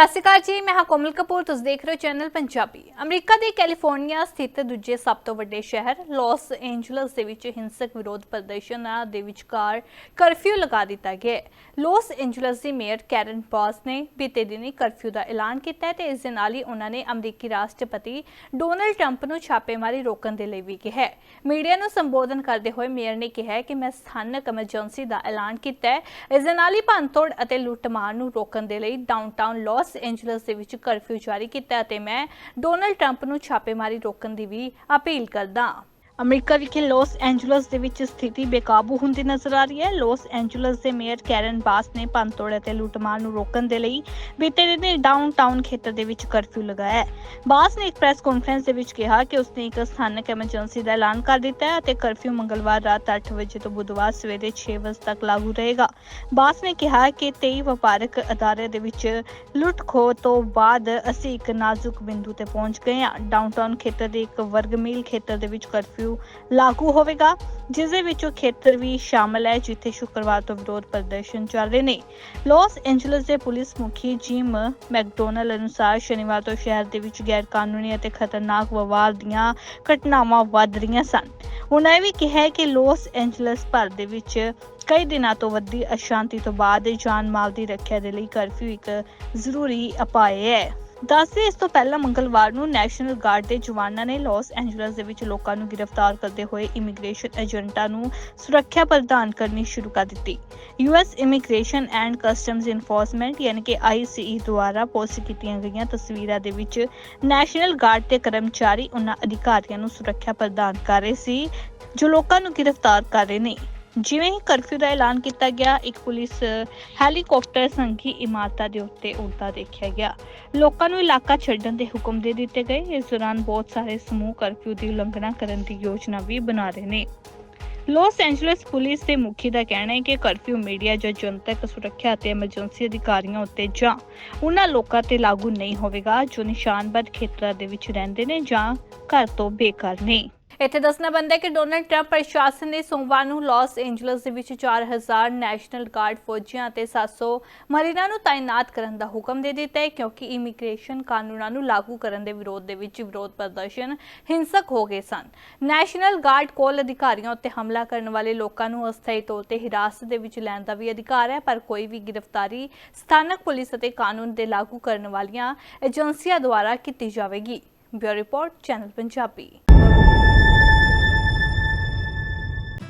ਸਤਿ ਸ਼੍ਰੀ ਅਕਾਲ ਜੀ, ਮੈਂ ਹਾਂ ਕੋਮਲ ਕਪੂਰ, ਤੁਸੀਂ ਦੇਖ ਰਹੇ ਹੋ ਚੈਨਲ ਪੰਜਾਬੀ। ਅਮਰੀਕਾ ਦੇ ਕੈਲੀਫੋਰਨੀਆ ਸਥਿਤ ਦੂਜੇ ਸਭ ਤੋਂ ਵੱਡੇ ਸ਼ਹਿਰ, ਲਾਸ ਐਂਜਲਸ ਦੇ ਵਿੱਚ ਹਿੰਸਕ ਵਿਰੋਧ ਪ੍ਰਦਰਸ਼ਨਾਂ ਦੇ ਵਿਚਕਾਰ ਕਰਫਿਊ ਲਗਾ ਦਿੱਤਾ ਗਿਆ ਹੈ। ਲਾਸ ਐਂਜਲਸ ਦੀ ਮੇਅਰ ਕੈਰਨ ਬਾਸ ਨੇ ਬੀਤੇ ਦਿਨੀ ਕਰਫਿਊ ਦਾ ਐਲਾਨ ਕੀਤਾ ਹੈ ਤੇ ਇਸ ਦੇ ਨਾਲ ਹੀ ਉਹਨਾਂ ਨੇ ਅਮਰੀਕੀ ਰਾਸ਼ਟਰਪਤੀ ਡੋਨਲਡ ਟਰੰਪ ਨੂੰ ਛਾਪੇਮਾਰੀ ਰੋਕਣ ਦੇ ਲਈ ਵੀ ਕਿਹਾ ਹੈ। ਮੀਡੀਆ ਨੂੰ ਸੰਬੋਧਨ ਕਰਦੇ ਹੋਏ ਮੇਅਰ ਨੇ ਕਿਹਾ ਕਿ ਮੈਂ ਸਥਾਨਕ ਐਮਰਜੈਂਸੀ ਦਾ ਐਲਾਨ ਕੀਤਾ ਹੈ। ਇਸ ਦੇ ਨਾਲ ਹੀ ਭੰਨਤੋੜ ਅਤੇ ਲੁੱਟਮਾਰ ਨੂੰ ਰੋਕਣ ਦੇ ਲਈ ਡਾਊਨਟਾਊਨ ਲਾਸ ਐਂਜਲਸ ਦੇ ਵਿੱਚ ਕਰਫਿਊ ਜਾਰੀ ਕੀਤਾ ਹੈ ਅਤੇ ਮੈਂ ਡੋਨਲਡ ਟਰੰਪ ਨੂੰ ਛਾਪੇਮਾਰੀ ਰੋਕਣ ਦੀ ਵੀ ਅਪੀਲ ਕਰਦਾ ਅਮਰੀਕਾ ਵਿਖੇ ਲਾਸ ਐਂਜਲਸ ਦੇ ਵਿੱਚ ਸਥਿਤੀ ਬੇਕਾਬੂ ਹੁੰਦੀ ਨਜ਼ਰ ਆ ਰਹੀ ਹੈ। ਲਾਸ ਐਂਜਲਸ ਦੇ ਮੇਅਰ ਕੈਰਨ ਬਾਸ ਨੇ ਭੰਨਤੋੜ ਅਤੇ ਲੁੱਟਮਾਰ ਨੂੰ ਰੋਕਣ ਦੇ ਲਈ ਬੀਤੇ ਦਿਨ ਡਾਊਨਟਾਊਨ ਖੇਤਰ ਦੇ ਵਿੱਚ ਕਰਫਿਊ ਲਗਾਇਆ ਹੈ। ਬਾਸ ਨੇ ਇੱਕ ਪ੍ਰੈਸ ਕਾਨਫਰੰਸ ਦੇ ਵਿੱਚ ਕਿਹਾ ਕਿ ਉਸਨੇ ਇੱਕ ਸਥਾਨਕ ਐਮਰਜੈਂਸੀ ਦਾ ਐਲਾਨ ਕਰ ਦਿੱਤਾ ਹੈ ਅਤੇ ਕਰਫਿਊ ਮੰਗਲਵਾਰ ਰਾਤ 8 ਵਜੇ ਤੋਂ ਬੁੱਧਵਾਰ ਸਵੇਰੇ 6 ਵਜੇ ਤੱਕ ਲਾਗੂ ਰਹੇਗਾ। ਬਾਸ ਨੇ ਕਿਹਾ ਕਿ 23 ਵਪਾਰਕ ਅਦਾਰੇ ਦੇ ਵਿੱਚ ਲੁੱਟ ਖੋਹ ਤੋਂ ਬਾਅਦ ਅਸੀਂ ਇੱਕ ਨਾਜ਼ੁਕ ਬਿੰਦੂ ਤੇ ਪਹੁੰਚ ਗਏ ਹਾਂ। ਡਾਊਨਟਾਊਨ ਖੇਤਰ ਦੇ ਇੱਕ ਵਰਗ ਮੀਲ ਖੇਤਰ ਦੇ ਵਿੱਚ ਕਰਫਿਊ ਲਾਗੂ ਹੋਵੇਗਾ, ਜਿਸ ਦੇ ਵਿੱਚ ਉਹ ਖੇਤਰ ਵੀ ਸ਼ਾਮਲ ਹੈ, ਜਿੱਥੇ ਸ਼ੁੱਕਰਵਾਰ ਤੋਂ ਵਿਰੋਧ ਪ੍ਰਦਰਸ਼ਨ ਚੱਲ ਰਹੇ ਨੇ। ਲਾਸ ਐਂਜਲਸ ਦੇ ਪੁਲਿਸ ਮੁਖੀ ਜਿਮ ਮੈਕਡੋਨਲ ਅਨੁਸਾਰ ਸ਼ਨੀਵਾਰ ਤੋਂ ਸ਼ਹਿਰ ਦੇ ਵਿੱਚ ਗੈਰ ਕਾਨੂੰਨੀ ਅਤੇ ਖਤਰਨਾਕ ਵਿਵਾਦ ਦੀਆਂ ਘਟਨਾਵਾਂ ਵੱਧ ਰਹੀਆਂ ਸਨ। ਉਹਨਾਂ ਇਹ ਵੀ ਕਿਹਾ ਕਿ ਲਾਸ ਐਂਜਲਸ ਭਰ ਦੇ ਵਿੱਚ ਕਈ ਦਿਨਾਂ ਤੋਂ ਵੱਧਦੀ ਅਸ਼ਾਂਤੀ ਤੋਂ ਬਾਅਦ ਜਾਨ ਮਾਲ ਦੀ ਰੱਖਿਆ ਦੇ ਲਈ ਕਰਫਿਊ ਇੱਕ ਜ਼ਰੂਰੀ ਉਪਾਅ ਹੈ। ਦੱਸਦੇ ਇਸ ਤੋਂ ਪਹਿਲਾਂ ਮੰਗਲਵਾਰ ਨੂੰ ਨੈਸ਼ਨਲ ਗਾਰਡ ਦੇ ਜਵਾਨਾਂ ਨੇ ਲਾਸ ਐਂਜਲਸ ਦੇ ਵਿੱਚ ਲੋਕਾਂ ਨੂੰ ਗ੍ਰਿਫਤਾਰ ਕਰਦੇ ਹੋਏ ਇਮੀਗ੍ਰੇਸ਼ਨ ਏਜੰਟਾਂ ਨੂੰ ਸੁਰੱਖਿਆ ਪ੍ਰਦਾਨ ਕਰਨੀ ਸ਼ੁਰੂ ਕਰ ਦਿੱਤੀ। US immigration and customs enforcement ਯਾਨੀ ਕਿ ਆਈਸੀਈ ਦੁਆਰਾ ਪੋਸਟ ਕੀਤੀਆਂ ਗਈਆਂ ਤਸਵੀਰਾਂ ਦੇ ਵਿੱਚ ਨੈਸ਼ਨਲ ਗਾਰਡ ਦੇ ਕਰਮਚਾਰੀ ਉਹਨਾਂ ਅਧਿਕਾਰੀਆਂ ਨੂੰ ਸੁਰੱਖਿਆ ਪ੍ਰਦਾਨ ਕਰ ਰਹੇ ਸੀ, ਜੋ ਲੋਕਾਂ ਨੂੰ ਗ੍ਰਿਫਤਾਰ ਕਰ ਰਹੇ ਨੇ। ਜਿਵੇਂ ਹੀ ਕਰਫਿਊ ਦਾ ਐਲਾਨ ਕੀਤਾ ਗਿਆ, ਇੱਕ ਪੁਲਿਸ ਹੈਲੀਕਾਪਟਰ ਸੰਘੀ ਇਮਾਰਤਾਂ ਦੇ ਉੱਤੇ ਉੜਦਾ ਦੇਖਿਆ ਗਿਆ। ਲੋਕਾਂ ਨੂੰ ਇਲਾਕਾ ਛੱਡਣ ਦੇ ਹੁਕਮ ਦੇ ਦਿੱਤੇ ਗਏ। ਇਸ ਦੌਰਾਨ ਬਹੁਤ ਸਾਰੇ ਸਮੂਹ ਕਰਫਿਊ ਦੀ ਉਲੰਘਣਾ ਕਰਨ ਦੀ ਯੋਜਨਾ ਵੀ ਬਣਾ ਰਹੇ ਨੇ। ਲਾਸ ਐਂਜਲਸ ਪੁਲਿਸ ਦੇ ਮੁਖੀ ਦਾ ਕਹਿਣਾ ਹੈ ਕਿ ਕਰਫਿਊ ਮੀਡੀਆ ਜਾਂ ਜਨਤਕ ਸੁਰੱਖਿਆ ਅਤੇ ਐਮਰਜੈਂਸੀ ਅਧਿਕਾਰੀਆਂ ਉੱਤੇ ਜਾਂ ਉਹਨਾਂ ਲੋਕਾਂ ਤੇ ਲਾਗੂ ਨਹੀਂ ਹੋਵੇਗਾ, ਜੋ ਨਿਸ਼ਾਨਬੱਧ ਖੇਤਰਾਂ ਦੇ ਵਿੱਚ ਰਹਿੰਦੇ ਨੇ ਜਾਂ ਘਰ ਤੋਂ ਬੇਘਰ ਨੇ। ਇੱਥੇ ਦੱਸਣਾ ਬੰਦਾ ਹੈ ਕਿ ਡੋਨਲਡ ਟਰੰਪ ਪ੍ਰਸ਼ਾਸਨ ਨੇ ਸੋਮਵਾਰ ਨੂੰ ਲਾਸ ਐਂਜਲਸ ਦੇ ਵਿੱਚ 4000 ਨੈਸ਼ਨਲ ਗਾਰਡ ਫੌਜੀਆਂ ਅਤੇ 700 ਮਰੀਨਾਂ ਨੂੰ ਤਾਇਨਾਤ ਕਰਨ ਦਾ ਹੁਕਮ ਦੇ ਦਿੱਤਾ ਹੈ, ਕਿਉਂਕਿ ਇਮੀਗ੍ਰੇਸ਼ਨ ਕਾਨੂੰਨਾਂ ਨੂੰ ਲਾਗੂ ਕਰਨ ਦੇ ਵਿਰੋਧ ਦੇ ਵਿੱਚ ਵਿਰੋਧ ਪ੍ਰਦਰਸ਼ਨ ਹਿੰਸਕ ਹੋ ਗਏ ਸਨ। ਨੈਸ਼ਨਲ ਗਾਰਡ ਕੋਲ ਅਧਿਕਾਰੀਆਂ ਉੱਤੇ ਹਮਲਾ ਕਰਨ ਵਾਲੇ ਲੋਕਾਂ ਨੂੰ ਅਸਥਾਈ ਤੌਰ ਤੇ ਹਿਰਾਸਤ ਦੇ ਵਿੱਚ ਲੈਣ ਦਾ ਵੀ ਅਧਿਕਾਰ ਹੈ, ਪਰ ਕੋਈ ਵੀ ਗ੍ਰਿਫਤਾਰੀ ਸਥਾਨਕ ਪੁਲਿਸ ਅਤੇ ਕਾਨੂੰਨ ਦੇ ਲਾਗੂ ਕਰਨ ਵਾਲੀਆਂ ਏਜੰਸੀਆਂ ਦੁਆਰਾ ਕੀਤੀ ਜਾਵੇਗੀ। Bureau report, channel Punjabi.